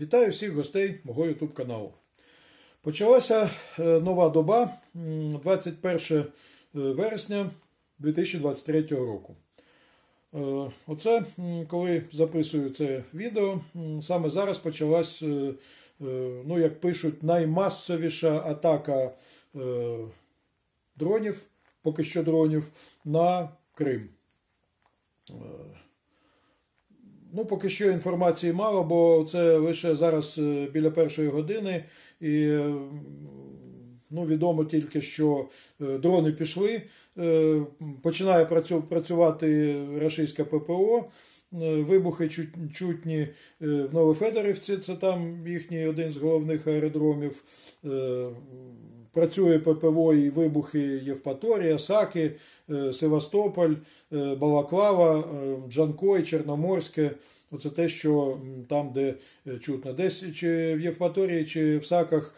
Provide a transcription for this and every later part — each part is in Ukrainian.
Вітаю всіх гостей мого YouTube каналу. Почалася е, нова доба 21 вересня 2023 року. Е, Оце, коли записую це відео, саме зараз почалась, е, е, ну як пишуть, наймасовіша атака е, дронів, поки що дронів, на Крим. Ну, поки що інформації мало, бо це лише зараз е, біля першої години, і е, ну, відомо тільки, що е, дрони пішли. Починає працю- працювати рашистське ППО. Е, Вибухи чут- чутні е, в Новофедорівці, це там їхній один з головних аеродромів. Е, Працює ППО і вибухи Євпаторія, Саки, Севастополь, Балаклава, Джанкой, Чорноморське. Оце те, що там, де чутно. Десь чи в Євпаторії, чи в Саках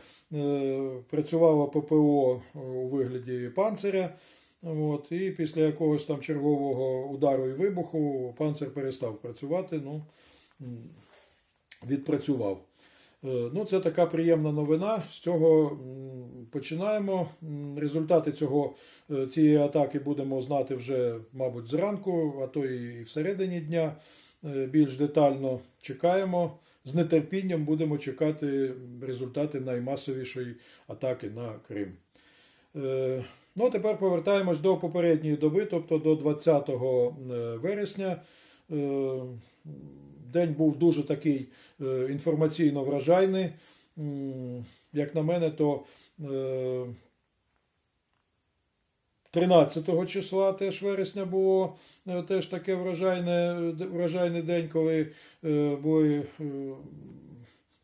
працювало ППО у вигляді панциря. От, і після якогось там чергового удару і вибуху панцир перестав працювати, ну, відпрацював. Е, Ну, це така приємна новина. З цього починаємо. Результати цього, е, цієї атаки будемо знати вже, мабуть, зранку, а то і всередині дня. Е, Більш детально чекаємо. З нетерпінням будемо чекати результати наймасовішої атаки на Крим. Е, Ну, а тепер повертаємось до попередньої доби, тобто до 20 вересня. Е, День був дуже такий е, інформаційно вражайний. Як на мене, то е, 13 числа теж вересня було е, теж таке вражайне, вражайний день, коли е, були е,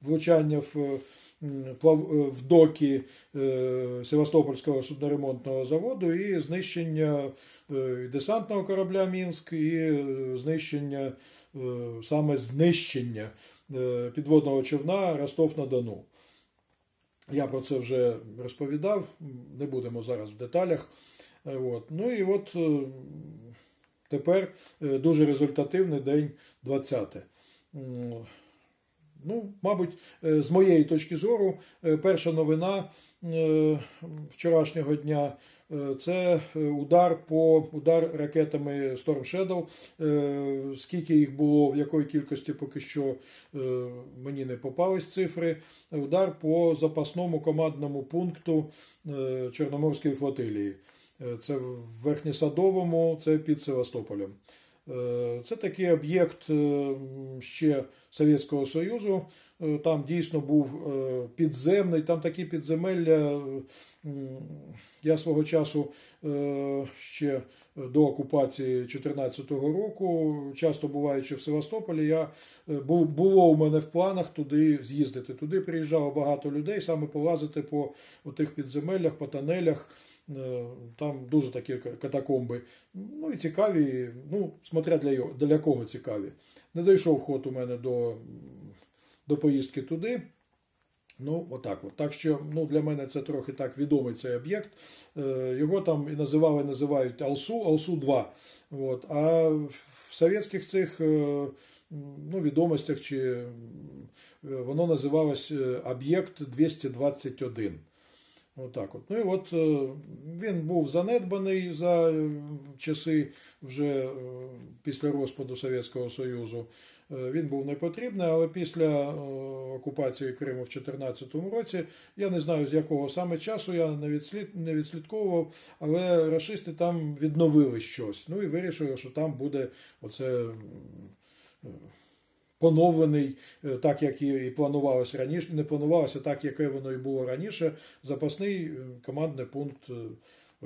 влучання в, е, е, в доки е, Севастопольського судноремонтного заводу і знищення е, десантного корабля Мінськ, і е, знищення, е, саме знищення е, підводного човна Ростов-на-Дону. Я про це вже розповідав, не будемо зараз в деталях. Е, От. Ну і от е, тепер е, дуже результативний день 20. Ну, мабуть, е, з моєї точки зору, е, перша новина е, вчорашнього дня це удар по удар ракетами Storm Shadow. Скільки їх було, в якої кількості поки що мені не попались цифри. Удар по запасному командному пункту Чорноморської флотилії. Це в Верхньосадовому, це під Севастополем. Це такий об'єкт ще Совєтського Союзу. Е, Там дійсно був е, підземний, там такі підземелля. е, Я свого часу ще до окупації 2014 року, часто буваючи в Севастополі, я було у мене в планах туди з'їздити. Туди приїжджало багато людей, саме полазити по тих підземеллях, по тонелях. Там дуже такі катакомби. Ну і цікаві, ну, смотря для, для кого цікаві. Не дійшов ход у мене до, до поїздки туди. Ну, отак от. Так що ну, для мене це трохи так відомий цей об'єкт. Е, Його там і називали, називають Алсу, Алсу 2. От. А в совєтських цих е, ну, відомостях чи е, воно називалось об'єкт 221. Отак от. Ну і от е, він був занедбаний за е, часи вже е, після розпаду Совєтського Союзу. Він був не потрібний, але після окупації Криму в 2014 році, я не знаю з якого саме часу, я не, відслід, не відслідковував, але рашисти там відновили щось. Ну і вирішили, що там буде оце. Поновлений, е, так як і планувалося раніше, не планувалося так, яке воно і було раніше, запасний е, командний пункт е,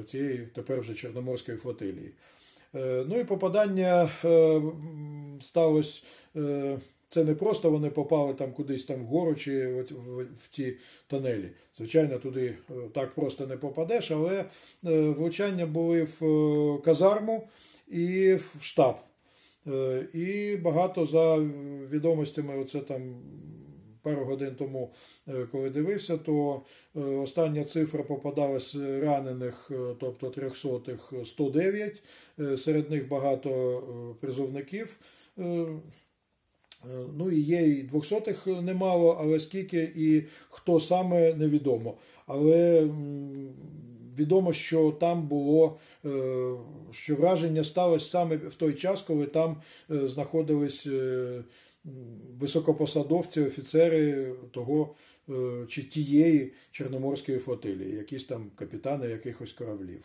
оцієї тепер вже Чорноморської флотилії. Ну і попадання сталося. Це не просто вони попали там кудись там вгору чи в, ті тонелі. Звичайно, туди так просто не попадеш, але влучання були в казарму і в штаб. Е, І багато за відомостями, оце там пару годин тому, е, коли дивився, то е, остання цифра попадалась ранених, тобто 300 109, е, серед них багато призовників. Ну і є і 200-х немало, але скільки і хто саме невідомо. Але відомо, що там було, е, що враження сталося саме в той час, коли там е, знаходились е, високопосадовці, офіцери того чи тієї Чорноморської флотилії, якісь там капітани якихось кораблів.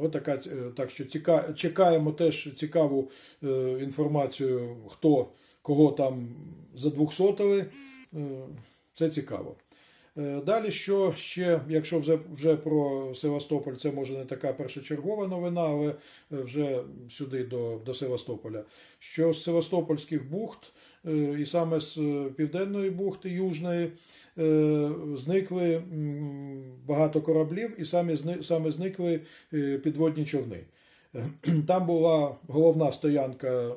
От така, так що ціка, чекаємо теж цікаву е, інформацію, хто кого там задвухсотили. Е, це цікаво. Е, Далі, що ще, якщо вже, вже про Севастополь, це може не така першочергова новина, але е, вже сюди до, до Севастополя. Що з Севастопольських бухт, е, і саме з Південної бухти Южної, зникли багато кораблів і самі, саме зникли підводні човни. Там була головна стоянка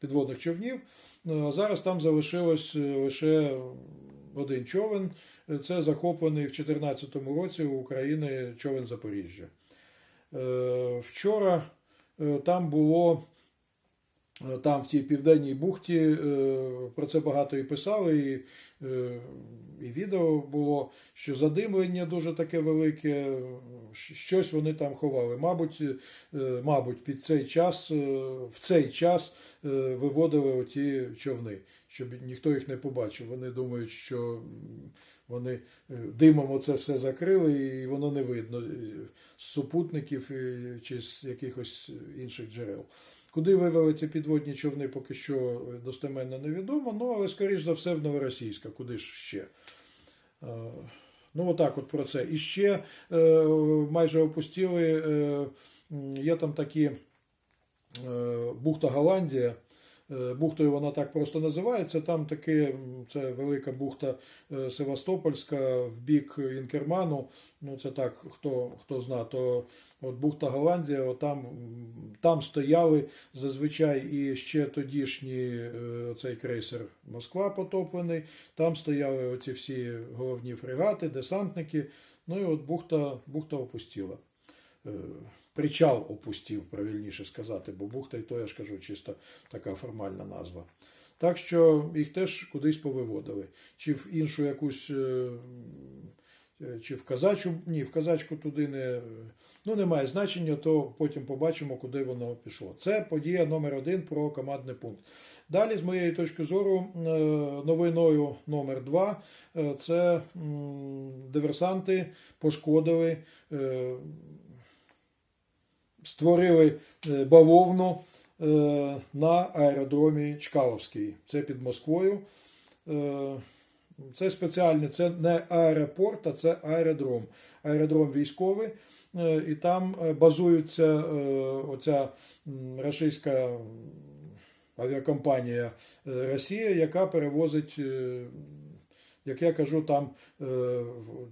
підводних човнів. а Зараз там залишилось лише один човен. Е, Це захоплений в 2014 році у України човен Запоріжжя. Е, Вчора е, там було. Е, Там в тій південній бухті е, про це багато і писали, і, е, і відео було, що задимлення дуже таке велике, щось вони там ховали. Мабуть, мабуть, під цей час, в цей час виводили оті човни, щоб ніхто їх не побачив. Вони думають, що вони димом оце все закрили, і воно не видно з супутників чи з якихось інших джерел. Куди вивели ці підводні човни, поки що достеменно невідомо, ну але скоріш за все в Новоросійська, куди ж ще. Е, Ну, отак от про це. І ще е, майже опустили, е, є там такі е, бухта Голландія. Е, Бухтою вона так просто називається. Там таки м, це велика бухта е, Севастопольська в бік Інкерману. Ну це так, хто, хто зна, то от бухта Голландія, от там, там стояли зазвичай і ще тодішній е, цей крейсер Москва потоплений. Там стояли оці всі головні фрегати, десантники. Ну і от бухта, бухта опустіла. Причал опустів, правильніше сказати, бо бухта, і то я ж кажу, чисто така формальна назва. Так що їх теж кудись повиводили. Чи в іншу якусь, е, е, чи в казачу, ні, в казачку туди не. Ну, немає значення, то потім побачимо, куди воно пішло. Це подія номер один про командний пункт. Далі, з моєї точки зору, е, новиною номер два це диверсанти пошкодили. Створили е, бавовну е, на аеродромі Чкаловський. Це під Москвою. Е, Це спеціальний, це не аеропорт, а це аеродром. Аеродром військовий. І там базується оця російська авіакомпанія Росія, яка перевозить, як я кажу, там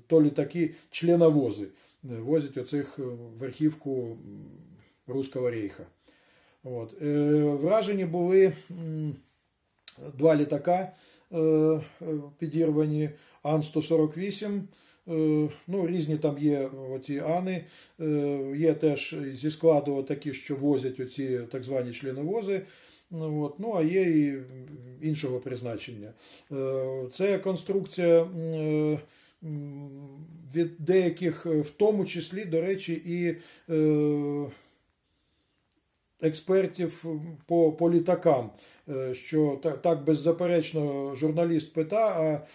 то літаки членовози возять оцих е, верхівку Руського рейха. От. Е, Вражені були два літака е, е, підірвані Ан-148. Е, Ну, різні там є оці Ани. Е, Є теж зі складу такі, що возять оці так звані членовози. Ну. Ну, а є і іншого призначення. Е, Це конструкція від деяких, е, в тому числі, до речі, і е, експертів по, по літакам, е, що так, так беззаперечно журналіст пита, а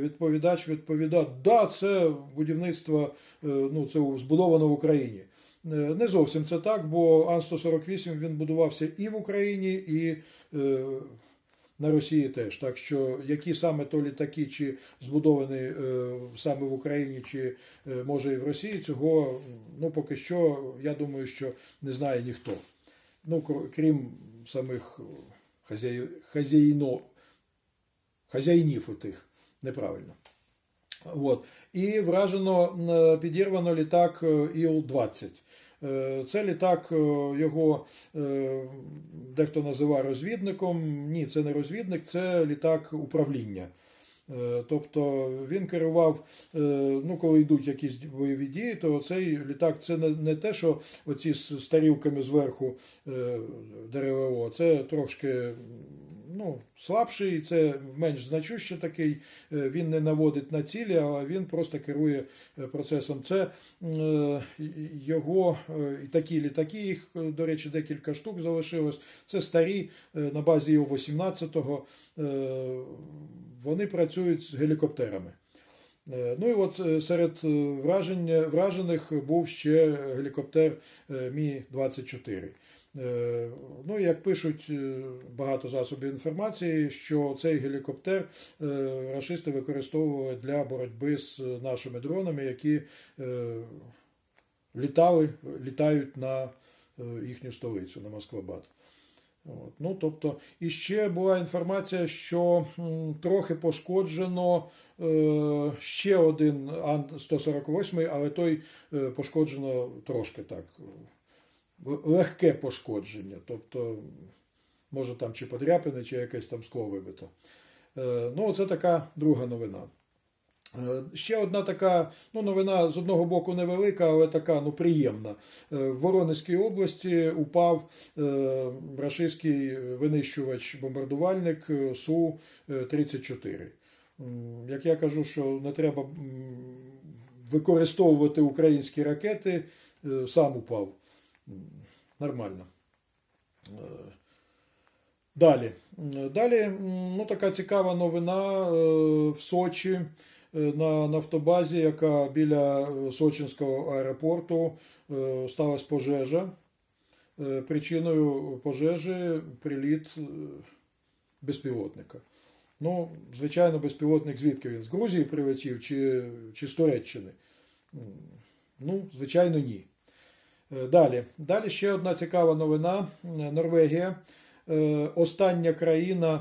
відповідач відповідає, да, це будівництво, ну, це збудовано в Україні. Не зовсім це так, бо Ан-148 він будувався і в Україні, і на Росії теж. Так що які саме то літаки, чи збудовані е, саме в Україні, чи е, може і в Росії, цього ну, поки що, я думаю, що не знає ніхто. Ну, крім самих хазяї, хазяїно, хазяїнів у тих, неправильно. От. І вражено, е, підірвано літак е, Іл-20. Е, Це літак, е, його е, дехто називає розвідником. Ні, це не розвідник, це літак управління. Тобто він керував, ну коли йдуть якісь бойові дії, то цей літак це не, не те, що оці з тарілками зверху е, це трошки ну, слабший, це менш значущий такий, е, він не наводить на цілі, а він просто керує е, процесом. Це е, його і такі літаки, їх, до речі, декілька штук залишилось. Це старі на базі його 18-го. е, Вони працюють з гелікоптерами. Ну і от серед вражень, вражених був ще гелікоптер е, Мі-24. Е, Ну, як пишуть е, багато засобів інформації, що цей гелікоптер е, рашисти використовували для боротьби з нашими дронами, які літали, літають на їхню столицю, на Москвабад. От. Ну, тобто, і ще була інформація, що трохи пошкоджено ще один Ан-148, але той пошкоджено трошки так. Легке пошкодження. Тобто, може там чи подряпини, чи якесь там скло вибито. Е, ну, це така друга новина. Е, Ще одна така ну, новина з одного боку невелика, але така ну, приємна. Е, В Воронезькій області упав е, рашистський винищувач-бомбардувальник е, Су-34. Як я кажу, що не треба використовувати українські ракети, сам упав. Нормально. Е, Далі. Далі ну, така цікава новина е, в Сочі е, на нафтобазі, яка біля е, Сочинського аеропорту е, сталася пожежа. Е, Причиною пожежі приліт е, безпілотника. Ну, звичайно, безпілотник звідки він? З Грузії прилетів чи, чи з Туреччини? Ну, звичайно, ні. Е, Далі. Далі ще одна цікава новина. Е, Норвегія. Е, Остання країна,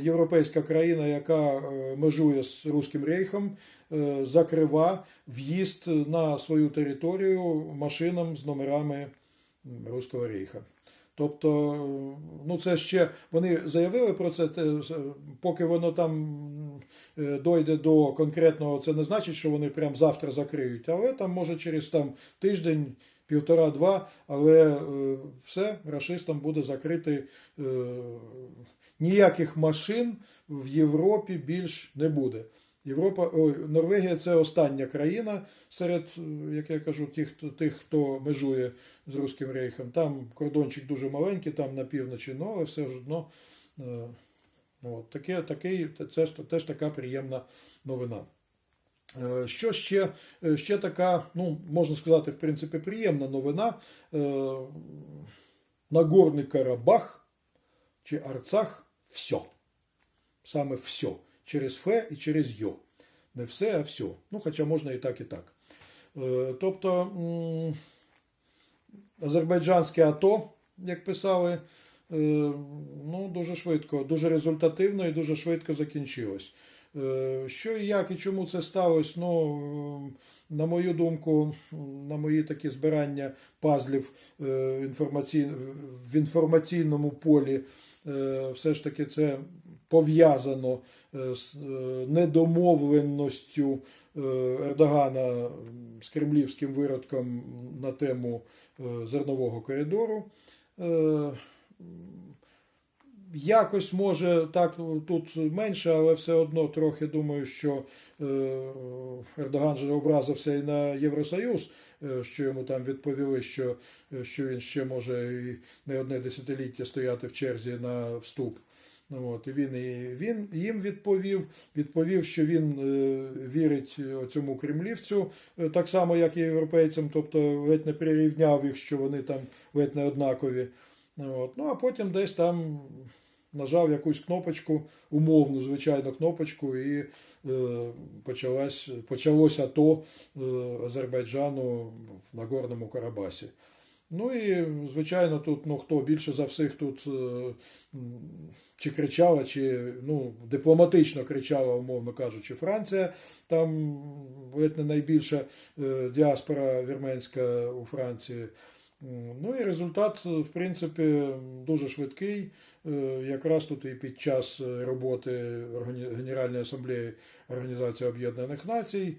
європейська країна, яка межує з Руським Рейхом, закрива в'їзд на свою територію машинам з номерами Руського Рейха. Тобто, ну це ще вони заявили про це, поки воно там дойде до конкретного, це не значить, що вони прям завтра закриють, але там може через там тиждень, півтора-два, але е, все, рашистам буде закрити е, ніяких машин в Європі більш не буде. Європа, ой, Норвегія це остання країна серед, е, як я кажу, тих, тих, хто межує з Руським Рейхом. Там кордончик дуже маленький, там на півночі, ну, але все ж одно. От, таке, такий, це ж теж така приємна новина. Е, Що ще, е, ще така, ну, можна сказати, в принципі, приємна новина. Е, Нагорний Карабах чи Арцах все. Саме все. Через Фе і через Йо. Не все, а все. Ну, хоча можна і так, і так. Тобто, азербайджанське АТО, як писали, ну, дуже швидко, дуже результативно і дуже швидко закінчилось. Е, Що і як і чому це сталося? Ну, е, на мою думку, на мої такі збирання пазлів е, в інформаційному полі, е, все ж таки це пов'язано з недомовленостю Ердогана з кремлівським виродком на тему зернового коридору. Е, Якось може так тут менше, але все одно трохи думаю, що е, Ердоган же образився і на Євросоюз, е, що йому там відповіли, що, е, що він ще може і не одне десятиліття стояти в черзі на вступ. Ну, От, і він, і він їм відповів, відповів, що він е, вірить цьому кремлівцю, е, так само, як і європейцям, тобто ледь не прирівняв їх, що вони там ледь не однакові. От. Ну, а потім десь там нажав якусь кнопочку, умовну, звичайно, кнопочку, і е, почалось, почалося то е, Азербайджану в Нагорному Карабасі. Ну і, звичайно, тут ну, хто більше за всіх тут е, чи кричала, чи ну, дипломатично кричала, умовно кажучи, Франція. Там не найбільша діаспора вірменська у Франції. Ну і результат, в принципі, дуже швидкий. Е, Якраз тут і під час е, роботи Генеральної асамблеї Організації Об'єднаних Націй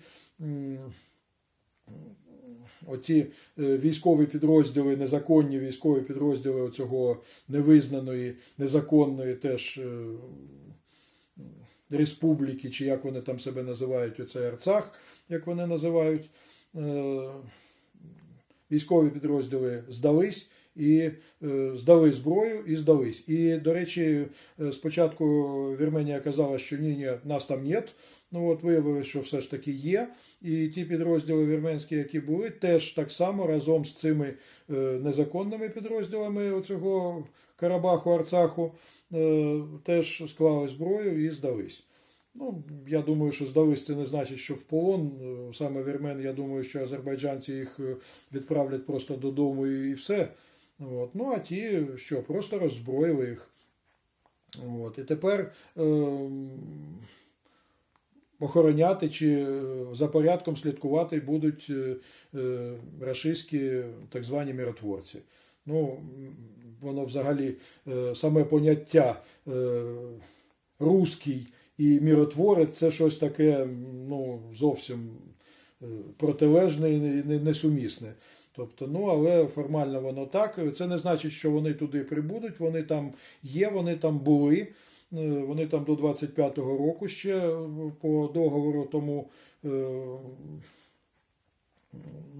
оці е, військові підрозділи, незаконні військові підрозділи цього невизнаної, незаконної теж е, республіки, чи як вони там себе називають, оце Арцах, як вони називають, е, військові підрозділи здались. І е, здали зброю і здались. І, до речі, е, спочатку Вірменія казала, що ні, ні, нас там нет. Ну от виявилось, що все ж таки є. І ті підрозділи вірменські, які були, теж так само разом з цими е, незаконними підрозділами цього Карабаху, Арцаху, теж склали зброю і здались. Ну, я думаю, що здались це не значить, що в полон. Е, Саме вірмен, я думаю, що азербайджанці їх е, відправлять просто додому і все. От. Ну, а ті, що, просто роззброїли їх. От. І тепер е, охороняти чи е, за порядком слідкувати будуть е, рашистські так звані миротворці. Ну, воно взагалі е, саме поняття е, руський і міротворець це щось таке ну, зовсім е, протилежне і не- не- несумісне. Тобто, ну, але формально воно так. Це не значить, що вони туди прибудуть. Вони там є, вони там були. Е, Вони там до 25-го року ще е, по договору тому,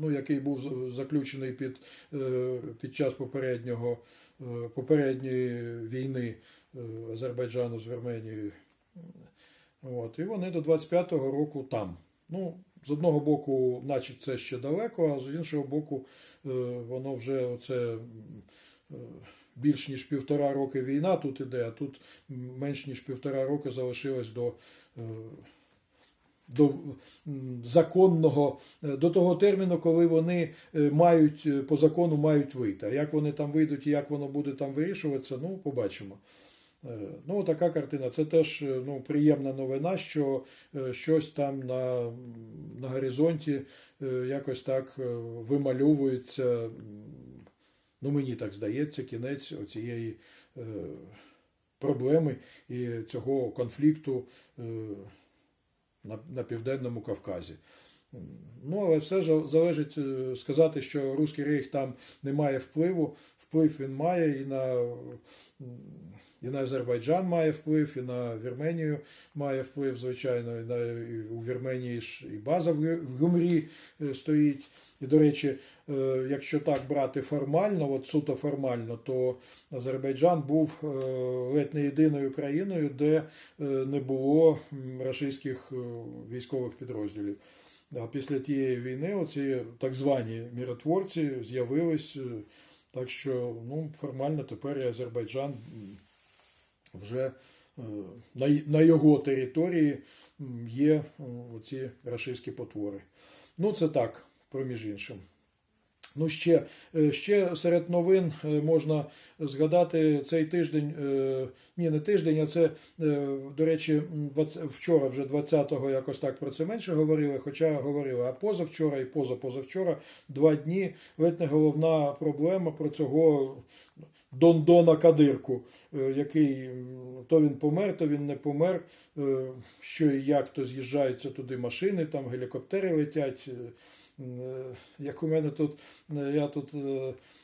ну, який був заключений під, під час попереднього, попередньої війни Азербайджану з Вірменією. От, і вони до 25-го року там. Ну, з одного боку, значить, це ще далеко, а з іншого боку, е, воно вже оце е, більш ніж півтора роки війна тут іде, а тут менш ніж півтора роки залишилось до, е, до законного, до того терміну, коли вони мають по закону мають вийти. А як вони там вийдуть і як воно буде там вирішуватися, ну, побачимо. Е, Ну, така картина. Це теж е, ну, приємна новина, що е, щось там на, на горизонті якось так вимальовується. Ну, мені так здається, кінець оцієї проблеми і цього конфлікту на, на Південному Кавказі. Ну, але все ж залежить сказати, що Руський рейх там не має впливу. Вплив він має і на, і на Азербайджан має вплив, і на Вірменію має вплив, звичайно, і, на, і у Вірменії ж і база в Гюмрі е, стоїть. І, до речі, е, якщо так брати формально, от суто формально, то Азербайджан був е, ледь не єдиною країною, де не було е, військових підрозділів. А після тієї війни оці так звані міротворці з'явились. Так що ну, формально тепер і Азербайджан вже е, на, його території є оці рашистські потвори. Ну, це так, проміж іншим. Ну, ще, е, ще серед новин е, можна згадати цей тиждень, ні, не тиждень, а це, до речі, вчора, вже 20-го якось так про це менше говорили, хоча говорили, а позавчора і позапозавчора два дні ледь не головна проблема про цього Дондона Кадирку, е, який то він помер, то він не помер, е, що і як, то з'їжджаються туди машини, там гелікоптери летять. е, Як у мене тут, я тут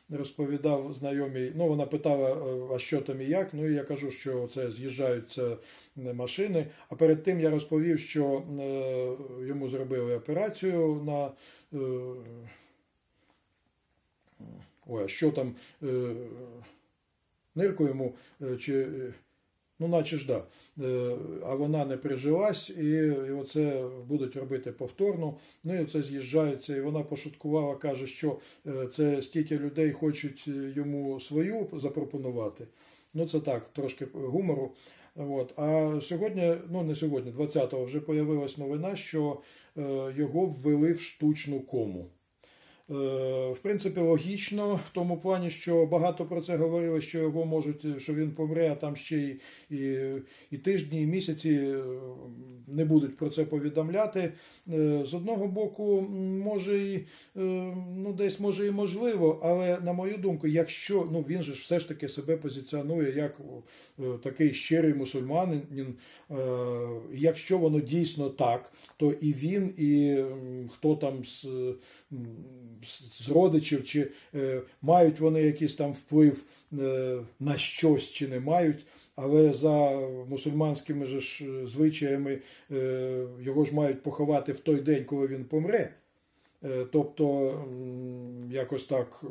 розповідав знайомій, ну вона питала, а що там і як. Ну і я кажу, що це з'їжджаються машини. А перед тим я розповів, що йому зробили операцію на. Ой, а що там нирку йому, е, чи, е, ну наче ж да, Е, а вона не прижилась, і, і оце будуть робити повторно. Ну і оце з'їжджаються, і вона пошуткувала, каже, що це стільки людей хочуть йому свою запропонувати. Ну це так, трошки гумору. От. А сьогодні, ну не сьогодні, 20-го, вже появилась новина, що його ввели в штучну кому. Е, В принципі, логічно в тому плані, що багато про це говорили, що його можуть, що він помре, а там ще й, і, і тижні, і місяці е, не будуть про це повідомляти. Е, З одного боку, може і ну, десь може і можливо, але на мою думку, якщо ну він же все ж таки себе позиціонує як такий щирий мусульманин, якщо воно дійсно так, то і він, і хто там з. З- родичів, чи е, мають вони якийсь там вплив е, на щось, чи не мають. Але за мусульманськими ж е, звичаями його ж мають поховати в той день, коли він помре. Тобто, якось так.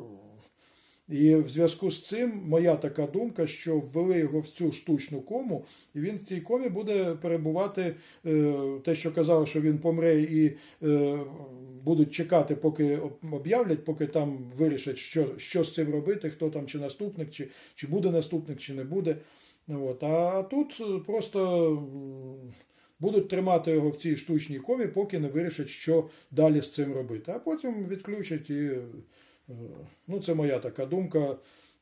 І в зв'язку з цим моя така думка, що ввели його в цю штучну кому, і він в цій комі буде перебувати е, те, що казали, що він помре, і е, будуть чекати, поки об'являть, поки там вирішать, що, що з цим робити, хто там чи наступник, чи, чи буде наступник, чи не буде. От. А тут просто будуть тримати його в цій штучній комі, поки не вирішать, що далі з цим робити. А потім відключать і. Е, Ну, це моя така думка.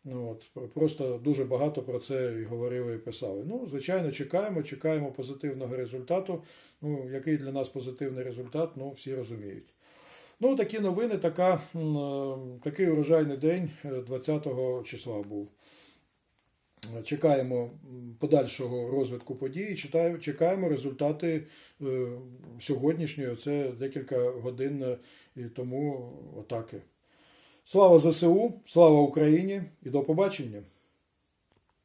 Ну, от, просто дуже багато про це і говорили і писали. Ну, звичайно, чекаємо, чекаємо позитивного результату. Ну, який для нас позитивний результат, ну, всі розуміють. Ну, такі новини, така, е, такий урожайний день е, 20 числа був. Чекаємо подальшого розвитку подій, чекаємо результати е, сьогоднішньої, це декілька годин е, тому атаки. Слава ЗСУ, слава Україні і до побачення!